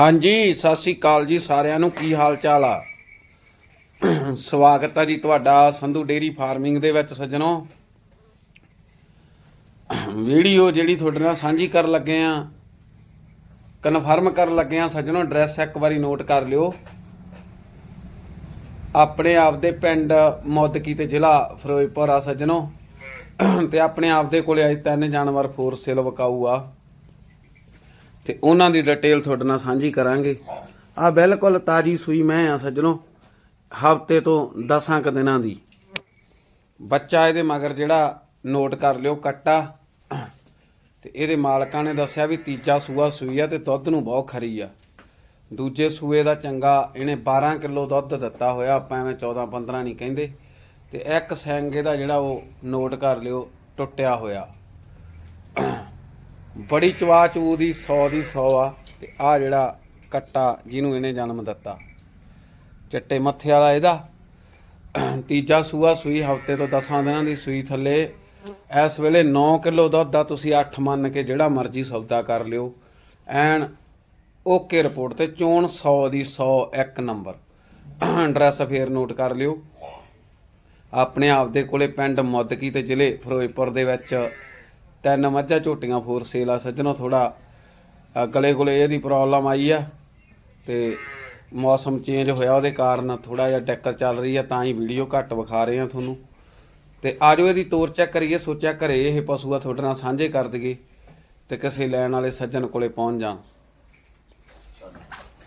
ਹਾਂਜੀ, ਸਤਿ ਸ੍ਰੀ ਅਕਾਲ ਜੀ ਸਾਰਿਆਂ ਨੂੰ। ਕੀ ਹਾਲ ਚਾਲ ਆ? ਸਵਾਗਤ ਹੈ ਜੀ ਤੁਹਾਡਾ ਸੰਧੂ ਡੇਰੀ ਫਾਰਮਿੰਗ ਦੇ ਵਿੱਚ ਸੱਜਣੋ। ਵੀਡੀਓ ਜਿਹੜੀ ਤੁਹਾਡੇ ਨਾਲ ਸਾਂਝੀ ਕਰਨ ਲੱਗੇ ਆ, ਕਨਫਰਮ ਕਰਨ ਲੱਗੇ ਆ, ਸੱਜਣੋ, ਐਡਰੈਸ ਇੱਕ ਵਾਰੀ ਨੋਟ ਕਰ ਲਿਓ। ਆਪਣੇ ਆਪ ਦੇ ਪਿੰਡ ਮੌਦਕੀ ਤੇ ਜ਼ਿਲ੍ਹਾ ਫਿਰੋਜ਼ਪੁਰ ਆ ਸੱਜਣੋ। ਤੇ ਆਪਣੇ ਆਪ ਦੇ ਕੋਲੇ ਅੱਜ ਤਿੰਨ ਜਾਨਵਰ ਫੋਰ ਸੇਲ ਵਕਾਊ ਆ ਤੇ ਉਹਨਾਂ ਦੀ ਡਿਟੇਲ ਤੁਹਾਡੇ ਨਾਲ ਸਾਂਝੀ ਕਰਾਂਗੇ। ਆ ਬਿਲਕੁਲ ਤਾਜੀ ਸੂਈ ਮੈਂ ਆ ਸੱਜਣੋ, ਹਫ਼ਤੇ ਤੋਂ 10 ਕੁ ਦਿਨਾਂ ਦੀ। ਬੱਚਾ ਇਹਦੇ ਮਗਰ ਜਿਹੜਾ ਨੋਟ ਕਰ ਲਿਓ ਕੱਟਾ। ਤੇ ਇਹਦੇ ਮਾਲਕਾਂ ਨੇ ਦੱਸਿਆ ਵੀ ਤੀਜਾ ਸੂਆ ਸੂਈ ਆ ਤੇ ਦੁੱਧ ਨੂੰ ਬਹੁਤ ਖਰੀ ਆ। ਦੂਜੇ ਸੂਏ ਦਾ ਚੰਗਾ ਇਹਨੇ 12 ਕਿਲੋ ਦੁੱਧ ਦਿੱਤਾ ਹੋਇਆ, ਆਪਾਂ ਐਵੇਂ 14 15 ਨਹੀਂ ਕਹਿੰਦੇ। ਤੇ ਇੱਕ ਸੈਂਗੇ ਦਾ ਜਿਹੜਾ ਉਹ ਨੋਟ ਕਰ ਲਿਓ, ਟੁੱਟਿਆ ਹੋਇਆ। ਬੜੀ ਚਵਾ ਚੂ ਦੀ 100 ਦੀ 100 ਆ, ਤੇ ਆ ਜਿਹੜਾ ਕੱਟਾ ਜਿਹਨੂੰ ਇਹਨੇ ਜਨਮ ਦਿੱਤਾ। ਚਿੱਟੇ ਮੱਥੇ ਵਾਲਾ ਇਹਦਾ। ਤੀਜਾ ਸੂਆ ਸੂਈ, ਹਫ਼ਤੇ ਤੋਂ 10 ਦਿਨਾਂ ਦੀ ਸੂਈ ਥੱਲੇ। ਇਸ ਵੇਲੇ 9 ਕਿਲੋ ਦੁੱਧ ਦਾ ਤੁਸੀਂ 8 ਮੰਨ ਕੇ ਜਿਹੜਾ ਮਰਜ਼ੀ ਸੌਦਾ ਕਰ ਲਿਓ। ਐਨ ਓਕੇ ਰਿਪੋਰਟ ਤੇ ਚੋਣ 100 ਦੀ 100 ਇੱਕ ਨੰਬਰ। ਐਡਰੈਸ ਫੇਰ ਨੋਟ ਕਰ ਲਿਓ। ਆਪਣੇ ਆਪ ਦੇ ਕੋਲੇ ਪਿੰਡ ਮੁੱਦਕੀ ਤੇ ਜ਼ਿਲ੍ਹੇ ਫਿਰੋਜ਼ਪੁਰ ਦੇ ਵਿੱਚ ਤਿੰਨ ਮੱਝਾਂ ਝੋਟੀਆਂ, ਫੋਰ ਸੇਲ ਆ, ਸੱਜਣੋ ਥੋੜਾ ਗਲੇ ਗੁਲੇ ਇਹਦੀ ਪ੍ਰੋਬਲਮ ਆਈ ਆ ਤੇ ਮੌਸਮ ਚੇਂਜ ਹੋਇਆ ਉਹਦੇ ਕਾਰਨ ਥੋੜਾ ਜਿਹਾ ਡੈਕਰ ਚੱਲ ਰਹੀ ਆ, ਤਾਂ ਹੀ ਵੀਡੀਓ ਘੱਟ ਵਿਖਾ ਰਹੇ ਆ ਤੁਹਾਨੂੰ। ਤੇ ਆਜੋ ਇਹਦੀ ਤੋਰ ਚੈੱਕ ਕਰੀਏ, ਸੋਚਿਆ ਘਰੇ ਇਹ ਪਸ਼ੂ ਆ, ਤੁਹਾਡੇ ਨਾਲ ਸਾਂਝੇ ਕਰ ਦਈਏ ਤੇ ਕਿਸੇ ਲੈਣ ਵਾਲੇ ਸੱਜਣ ਕੋਲੇ ਪਹੁੰਚ ਜਾਣ।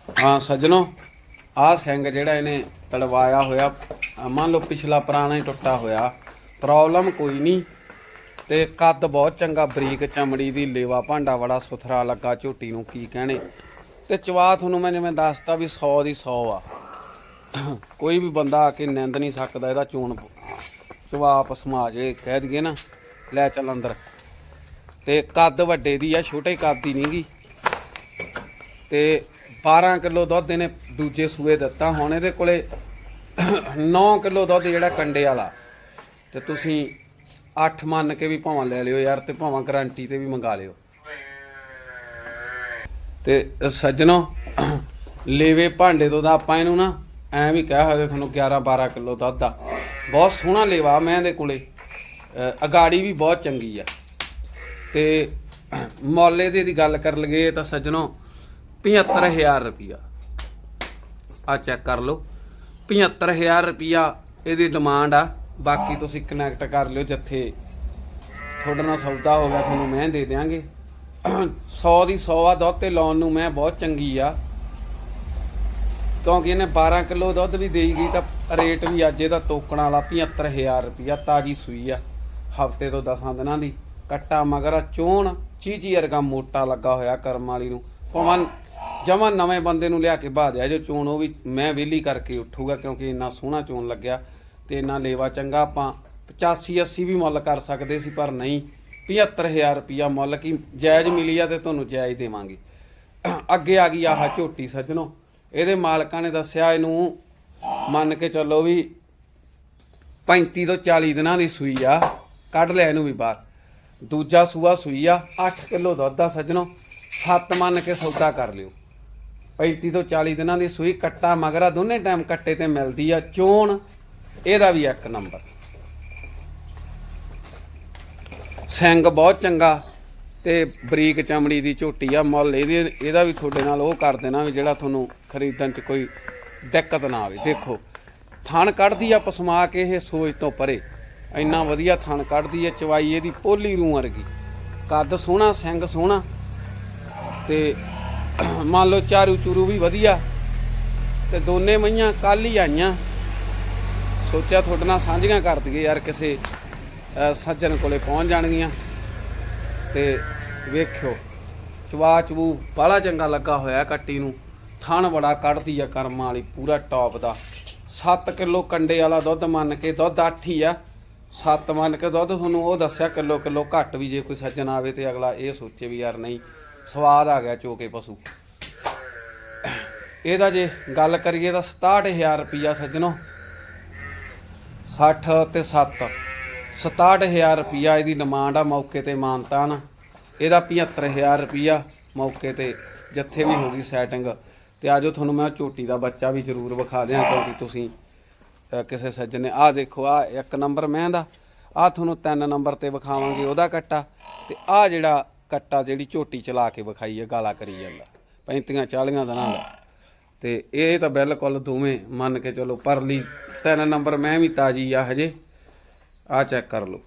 ਹਾਂ, ਸੱਜਣੋ, ਆਹ ਸਿੰਘ ਜਿਹੜਾ ਇਹਨੇ ਤੜਵਾਇਆ ਹੋਇਆ ਮੰਨ ਲਓ ਪਿਛਲਾ ਪੁਰਾਣਾ ਹੀ ਟੁੱਟਾ ਹੋਇਆ ਪ੍ਰੋਬਲਮ ਕੋਈ ਨਹੀਂ। ਤੇ ਕੱਦ ਬਹੁਤ ਚੰਗਾ, ਬਰੀਕ ਚਮੜੀ ਦੀ, ਲੇਵਾ ਭਾਂਡਾ ਬੜਾ ਸੁਥਰਾ ਲੱਗਾ, ਝੋਟੀ ਨੂੰ ਕੀ ਕਹਿਣੇ। ਤੇ ਚਵਾ ਤੁਹਾਨੂੰ ਮੈਂ ਜਿਵੇਂ ਦੱਸਤਾ ਵੀ 100 ਦੀ 100 ਆ। ਕੋਈ ਵੀ ਬੰਦਾ ਆ ਕੇ ਨਿੰਦ ਨਹੀਂ ਸਕਦਾ, ਇਹਦਾ ਚੂਣ ਚਵਾਪ ਸਮਾਜ ਇਹ ਕਹਿ ਦਈਏ ਨਾ, ਲੈ ਚੱਲ ਅੰਦਰ। ਤੇ ਕੱਦ ਵੱਡੇ ਦੀ ਆ, ਛੋਟੇ ਕੱਦ ਦੀ ਨਹੀਂਗੀ ਤੇ 12 ਕਿਲੋ ਦੁੱਧ ਇਹਨੇ ਦੂਜੇ ਸੂਏ ਦਿੱਤਾ, ਹੁਣ ਇਹਦੇ ਕੋਲੇ 9 ਕਿਲੋ ਦੁੱਧ ਜਿਹੜਾ ਕੰਡੇ ਵਾਲਾ। ਤੇ ਤੁਸੀਂ 8 ਮੰਨ ਕੇ ਵੀ ਭਾਵਾਂ ਲੈ ਲਿਓ ਯਾਰ ਤੇ ਭਾਵਾਂ ਗਾਰੰਟੀ ਤੇ ਵੀ ਮੰਗਾ ਲਿਓ। ਤੇ ਸੱਜਣੋ, ਲੇਵੇ ਭਾਂਡੇ ਤੋਂ ਦਾ ਆਪਾਂ ਇਹਨੂੰ ਨਾ ਐ ਵੀ ਕਹਿ ਸਕਦੇ ਤੁਹਾਨੂੰ 11 12 ਕਿਲੋ ਦੁੱਧ ਆ। ਬਹੁਤ ਸੋਹਣਾ ਲੇਵਾ ਮੈਂ ਇਹਦੇ ਕੋਲੇ। ਅਗਾੜੀ ਵੀ ਬਹੁਤ ਚੰਗੀ ਆ। ਤੇ ਮੌਲੇ ਦੇ ਦੀ ਗੱਲ ਕਰ ਲਗੇ ਤਾਂ ਸੱਜਣੋ 75000 ਰੁਪਿਆ ਆ ਚੈੱਕ ਕਰ ਲਓ। 75000 ਰੁਪਿਆ ਇਹਦੀ ਡਿਮਾਂਡ ਆ। ਬਾਕੀ ਤੁਸੀਂ ਕਨੈਕਟ ਕਰ ਲਿਓ ਜਿੱਥੇ ਤੁਹਾਡੇ ਨਾਲ ਸੌਦਾ ਹੋ ਗਿਆ ਤੁਹਾਨੂੰ ਮੈਂ ਦੇ ਦਿਆਂਗੇ। 100 ਦੀ 100 ਆ ਦੁੱਧ ਤੇ ਲਾਉਣ ਨੂੰ ਮੈਂ ਬਹੁਤ ਚੰਗੀ ਆ। ਕਿਉਂਕਿ ਇਹਨੇ 12 ਕਿਲੋ ਦੁੱਧ ਵੀ ਦੇਈ ਗਈ ਤਾਂ ਰੇਟ ਵੀ ਅੱਜ ਇਹਦਾ ਤੋਕਣ ਵਾਲਾ 75000 ਰੁਪਿਆ ਤਾਜੀ ਸੂਈ ਆ ਹਫ਼ਤੇ ਤੋਂ 10 ਦਿਨਾਂ ਦੀ। ਕੱਟਾ ਮਗਰ ਆ, ਚੋਣ ਚੀਚੀ ਵਰਗਾ ਮੋਟਾ ਲੱਗਾ ਹੋਇਆ ਕਰਮ ਵਾਲੀ ਨੂੰ। ਭਾਵੇਂ ਜਮਾਂ ਨਵੇਂ ਬੰਦੇ ਨੂੰ ਲਿਆ ਕੇ ਬਾਹ ਜੋ ਚੋਣ ਉਹ ਵੀ ਮੈਂ ਵਿਹਲੀ ਕਰਕੇ ਉੱਠੂਗਾ ਕਿਉਂਕਿ ਇੰਨਾ ਸੋਹਣਾ ਚੋਣ ਲੱਗਿਆ। ਤੇ ਇੰਨਾ ਲੇਵਾ ਚੰਗਾ ਆਪਾਂ 85 80 ਵੀ ਮੁੱਲ ਕਰ ਸਕਦੇ ਸੀ, ਪਰ ਨਹੀਂ। 75000 ਰੁਪਿਆ ਮੁੱਲ ਕੀ ਜਾਇਜ਼ ਮਿਲੀ ਆ ਤੇ ਤੁਹਾਨੂੰ ਜਾਇਜ਼ ਦੇਵਾਂਗੇ। ਅੱਗੇ ਆ ਗਈ ਆਹ ਝੋਟੀ ਸੱਜਣੋ। ਇਹਦੇ ਮਾਲਕਾਂ ਨੇ ਦੱਸਿਆ ਇਹਨੂੰ ਮੰਨ ਕੇ ਚੱਲੋ ਵੀ 35 ਤੋਂ 40 ਦਿਨਾਂ ਦੀ ਸੂਈ ਆ, ਕੱਢ ਲਿਆ ਇਹਨੂੰ ਵੀ ਬਾਹਰ। ਦੂਜਾ ਸੂਆ ਸੂਈ ਆ 8 ਕਿਲੋ ਦੁੱਧ ਆ ਸੱਜਣੋ 7 ਮੰਨ ਕੇ ਸੌਦਾ ਕਰ ਲਿਓ। 35 ਤੋਂ 40 ਦਿਨਾਂ ਦੀ ਸੂਈ, ਕੱਟਾ ਮਗਰਾ ਦੋਨੇ ਟਾਈਮ ਕੱਟੇ ਤੇ ਮਿਲਦੀ ਆ, ਚੋਣ ਇਹਦਾ ਵੀ ਇੱਕ ਨੰਬਰ। ਸਿੰਘ ਬਹੁਤ ਚੰਗਾ ਤੇ ਬਰੀਕ ਚਮੜੀ ਦੀ ਝੋਟੀ ਆ, ਮੁੱਲ ਇਹਦੇ, ਇਹਦਾ ਵੀ ਤੁਹਾਡੇ ਨਾਲ ਉਹ ਕਰ ਦੇਣਾ ਵੀ ਜਿਹੜਾ ਤੁਹਾਨੂੰ ਖਰੀਦਣ 'ਚ ਕੋਈ ਦਿੱਕਤ ਨਾ ਆਵੇ। ਦੇਖੋ, ਥਣ ਕੱਢਦੀ ਆ ਪਸਮਾ ਕੇ ਇਹ ਸੋਚ ਤੋਂ ਪਰੇ। ਇੰਨਾ ਵਧੀਆ ਥਣ ਕੱਢਦੀ ਆ, ਚਵਾਈ ਇਹਦੀ ਪੋਲੀ ਰੂ ਵਰਗੀ। ਕੱਦ ਸੋਹਣਾ, ਸਿੰਘ ਸੋਹਣਾ ਤੇ ਮੰਨ ਲਓ ਚਾਰੂ ਚੂਰੂ ਵੀ ਵਧੀਆ। ਤੇ ਦੋਨੇ ਮਈਆਂ ਕੱਲ ਹੀ ਆਈਆਂ। ਸੋਚਿਆ ਤੁਹਾਡੇ ਨਾਲ ਸਾਂਝੀਆਂ ਕਰ ਦਈਏ ਯਾਰ ਕਿਸੇ ਸੱਜਣ ਕੋਲੇ ਪਹੁੰਚ ਜਾਣਗੀਆਂ। ਤੇ ਵੇਖਿਓ, ਚਵਾ ਚਬੂ ਬਾਲਾ ਚੰਗਾ ਲੱਗਾ ਹੋਇਆ ਕੱਟੀ ਨੂੰ। ਥਣ ਬੜਾ ਕੱਢਦੀ ਆ ਕਰਮਾਂ ਵਾਲੀ, ਪੂਰਾ ਟੌਪ ਦਾ। 7 ਕਿਲੋ ਕੰਡੇ ਵਾਲਾ ਦੁੱਧ ਮੰਨ ਕੇ ਦੁੱਧ 8 ਹੀ ਆ। 7 ਮੰਨ ਕੇ ਦੁੱਧ ਤੁਹਾਨੂੰ ਉਹ ਦੱਸਿਆ, ਕਿਲੋ ਕਿਲੋ ਘੱਟ ਵੀ ਜੇ ਕੋਈ ਸੱਜਣ ਆਵੇ ਤੇ ਅਗਲਾ ਇਹ ਸੋਚੇ ਵੀ ਯਾਰ ਨਹੀਂ, ਸਵਾਦ ਆ ਗਿਆ ਚੋਕੇ ਪਸ਼ੂ। ਇਹਦਾ ਜੇ ਗੱਲ ਕਰੀਏ ਤਾਂ 67000 ਰੁਪਿਆ ਸੱਜਣੋ 60 ਤੇ 7 67000 ਰੁਪਿਆ ਇਹਦੀ ਡਿਮਾਂਡ ਆ ਮੌਕੇ ਤੇ ਮਾਨਤਾ ਨਾ ਇਹਦਾ 75000 ਰੁਪਿਆ ਮੌਕੇ ਤੇ ਜਿੱਥੇ ਵੀ ਹੋ ਗਈ ਸੈਟਿੰਗ ਤੇ ਆਜੋ ਤੁਹਾਨੂੰ ਮੈਂ ਝੋਟੀ ਦਾ ਬੱਚਾ ਵੀ ਜ਼ਰੂਰ ਵਿਖਾ ਦਿਆਂ ਕਿਉਂਕਿ ਤੁਸੀਂ ਕਿਸੇ ਸੱਜਣ ਨੇ। ਆਹ ਦੇਖੋ ਆ ਇੱਕ ਨੰਬਰ ਮੈਂ ਦਾ। ਆ ਤੁਹਾਨੂੰ ਤਿੰਨ ਨੰਬਰ ਤੇ ਵਿਖਾਵਾਂਗੇ, ਉਹਦਾ ਕੱਟਾ। ਤੇ ਆ ਜਿਹੜਾ ਕੱਟਾ ਜਿਹੜੀ ਝੋਟੀ ਚਲਾ ਕੇ ਵਿਖਾਈ ਹੈ, ਗਾਲਾ ਕਰੀ ਜਾਂਦਾ। 35 40 ਦਿਨਾਂ ਦਾ। ਤੇ ਇਹ ਤਾਂ ਬਿਲਕੁਲ ਦੋਵੇਂ ਮੰਨ ਕੇ ਚਲੋ ਪਰਲੀ ਤਿੰਨ ਨੰਬਰ ਮੈਂ ਵੀ ਤਾਜੀ ਆ ਹਜੇ। ਆ ਚੈੱਕ ਕਰ ਲਓ।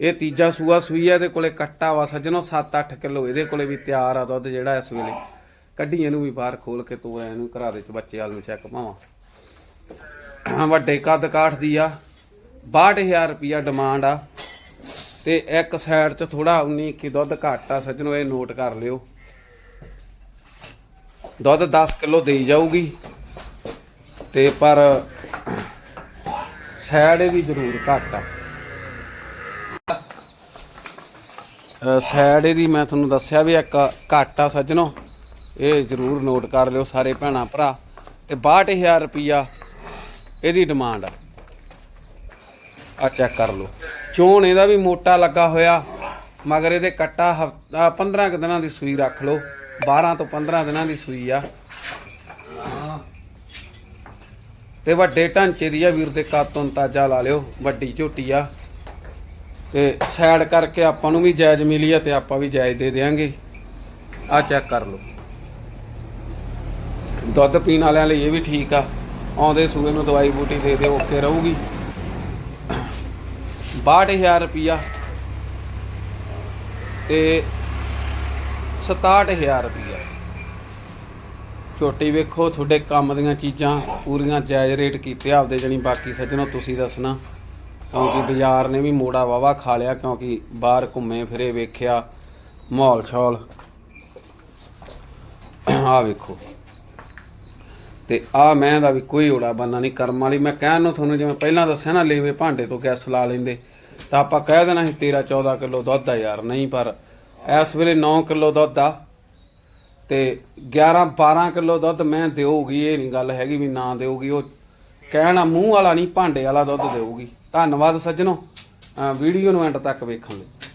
ਇਹ ਤੀਜਾ ਸੂਆ ਸੂਈ ਆ, ਇਹਦੇ ਕੋਲੇ ਕੱਟਾ ਵਾ ਸੱਜਣੋ 7-8 ਕਿਲੋ, ਇਹਦੇ ਕੋਲੇ ਵੀ ਤਿਆਰ ਆ ਦੁੱਧ ਜਿਹੜਾ ਇਸ ਵੇਲੇ। ਕੱਢੀ ਇਹਨੂੰ ਵੀ ਬਾਹਰ ਖੋਲ ਕੇ ਤੂੰ ਇਹਨੂੰ ਘਰਾ ਦੇ ਚ ਬੱਚੇ ਵਾਲ ਨੂੰ ਚੈੱਕ ਪਾਵਾਂ। ਵੱਡੇ ਕੱਦ ਕਾਠ ਦੀ ਆ। 62000 ਰੁਪਿਆ ਡਿਮਾਂਡ ਆ। ਤੇ ਇੱਕ ਸਾਈਡ 'ਚ ਥੋੜਾ 19 ਕੀ ਦੁੱਧ ਘੱਟ ਆ। ਸੱਜਣੋ, ਇਹ ਨੋਟ ਕਰ ਲਿਓ। ਦੁੱਧ 10 ਕਿਲੋ ਦੇਈ ਜਾਊਗੀ। ਤੇ ਪਰ ਸਾਈਡ ਇਹਦੀ ਜ਼ਰੂਰ ਘੱਟ ਆ। ਅ, ਸਾਈਡ ਇਹਦੀ ਮੈਂ ਤੁਹਾਨੂੰ ਦੱਸਿਆ ਵੀ ਇੱਕ ਘੱਟ ਆ ਸੱਜਣੋ। ਇਹ ਜ਼ਰੂਰ ਨੋਟ ਕਰ ਲਿਓ ਸਾਰੇ ਭੈਣਾਂ ਭਰਾ। ਤੇ 62000 ਰੁਪਿਆ ਇਹਦੀ ਡਿਮਾਂਡ ਆ। ਆ ਚੈੱਕ ਕਰ ਲਓ। ਚੋਣ ਇਹਦਾ ਵੀ ਮੋਟਾ ਲੱਗਾ ਹੋਇਆ। ਮਗਰ ਇਹਦੇ ਕੱਟਾ ਹਫ- ਆਹ 15 ਕੁ ਦਿਨਾਂ ਦੀ ਸੂਈ ਰੱਖ ਲਓ। 12 ਤੋਂ 15 ਦਿਨਾਂ ਦੀ ਸੂਈ ਆ। ਤੇ ਵੱਡੇ ਢਾਂਚੇ ਦੀ ਆ ਵੀਰ ਦੇ ਕਾਤੋਂ ਤਾਜਾ ਲਾ ਲਿਓ, ਵੱਡੀ ਝੋਟੀ ਆ। ਤੇ ਸਾਈਡ ਕਰਕੇ ਆਪਾਂ ਨੂੰ ਵੀ ਜਾਇਜ਼ ਮਿਲੀ ਆ ਤੇ ਆਪਾਂ ਵੀ ਜਾਇਜ਼ ਦੇ ਦੇਾਂਗੇ ਆ ਚੈੱਕ ਕਰ ਲਓ। ਦੁੱਧ ਪੀਣ ਵਾਲਿਆਂ ਲਈ ਇਹ ਵੀ ਠੀਕ ਆ। ਆਉਂਦੇ ਸੂਏ ਨੂੰ ਦਵਾਈ ਬੂਟੀ ਦੇ ਦੇ ਓਕੇ ਰਹੂਗੀ। 62000 ਰੁਪਿਆ ਤੇ 67000 ਰੁਪਿਆ ਝੋਟੀ ਵੇਖੋ, ਤੁਹਾਡੇ ਕੰਮ ਦੀਆਂ ਚੀਜ਼ਾਂ ਪੂਰੀਆਂ ਜਾਇਜ਼ ਰੇਟ ਕੀਤੇ, ਆਪਦੇ ਜਣੀ ਬਾਕੀ ਸੱਜਣੋ, ਤੁਸੀਂ ਦੱਸਣਾ। ਕਿਉਂਕਿ ਬਾਜ਼ਾਰ ਨੇ ਵੀ ਮੋੜਾ ਵਾਵਾ ਖਾ ਲਿਆ, ਕਿਉਂਕਿ ਬਾਹਰ ਘੁੰਮੇ ਫਿਰੇ ਵੇਖਿਆ, ਮਾਹੌਲ ਛੌਲ। ਆ ਵੇਖੋ। ਤੇ ਆ ਮੈਂ ਦਾ ਵੀ ਕੋਈ ਓੜਾ ਬੰਨਾ ਨਹੀਂ, ਕਰਮ ਵਾਲੀ। ਮੈਂ ਕਹਿਣ ਨੂੰ ਤੁਹਾਨੂੰ, ਜਿਵੇਂ ਪਹਿਲਾਂ ਦੱਸਿਆ ਨਾ, ਲੇਵੇ ਭਾਂਡੇ ਤੋਂ ਗੈਸ ਲਾ ਲੈਂਦੇ, ਤਾਂ ਆਪਾਂ ਕਹਿ ਦੇਣਾ ਸੀ 13 14 ਕਿਲੋ ਦੁੱਧ ਆ ਯਾਰ, ਨਹੀਂ, ਪਰ ਇਸ ਵੇਲੇ 9 ਕਿਲੋ ਦੁੱਧ ਆ ਤੇ 11 12 ਕਿਲੋ ਦੁੱਧ ਮੈਂ ਦੇਊਗੀ, ਇਹ ਨਹੀਂ ਗੱਲ ਹੈਗੀ ਵੀ ਨਾ ਦੇਊਗੀ, ਉਹ ਕਹਿਣਾ ਮੂੰਹ ਵਾਲਾ ਨਹੀਂ, ਭਾਂਡੇ ਵਾਲਾ ਦੁੱਧ ਦੇਊਗੀ। ਧੰਨਵਾਦ ਸੱਜਣੋ ਵੀਡੀਓ ਨੂੰ ਐਂਡ ਤੱਕ ਵੇਖਣ ਲਈ।